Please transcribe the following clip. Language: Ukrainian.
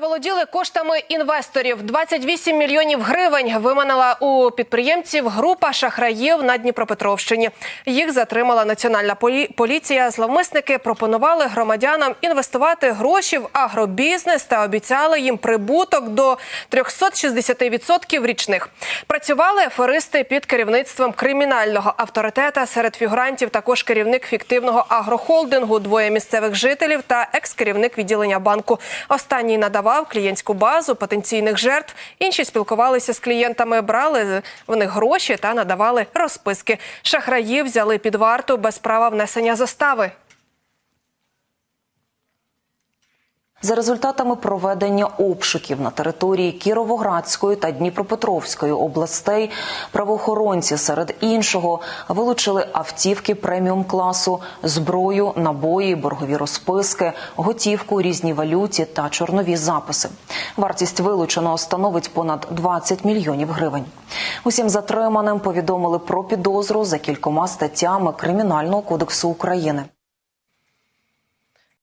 Заволоділи коштами інвесторів. 28 мільйонів гривень виманила у підприємців група шахраїв на Дніпропетровщині. Їх затримала національна поліція. Зловмисники пропонували громадянам інвестувати гроші в агробізнес та обіцяли їм прибуток до 360% річних. Працювали аферисти під керівництвом кримінального авторитета. Серед фігурантів також керівник фіктивного агрохолдингу, двоє місцевих жителів та екс-керівник відділення банку. Останній надавав клієнтську базу потенційних жертв. Інші спілкувалися з клієнтами, брали в них гроші та надавали розписки. Шахраї взяли під варту без права внесення застави. За результатами проведення обшуків на території Кіровоградської та Дніпропетровської областей правоохоронці серед іншого вилучили автівки преміум класу, зброю, набої, боргові розписки, готівку, різні валюті та чорнові записи. Вартість вилученого становить понад 20 мільйонів гривень. Усім затриманим повідомили про підозру за кількома статтями Кримінального кодексу України.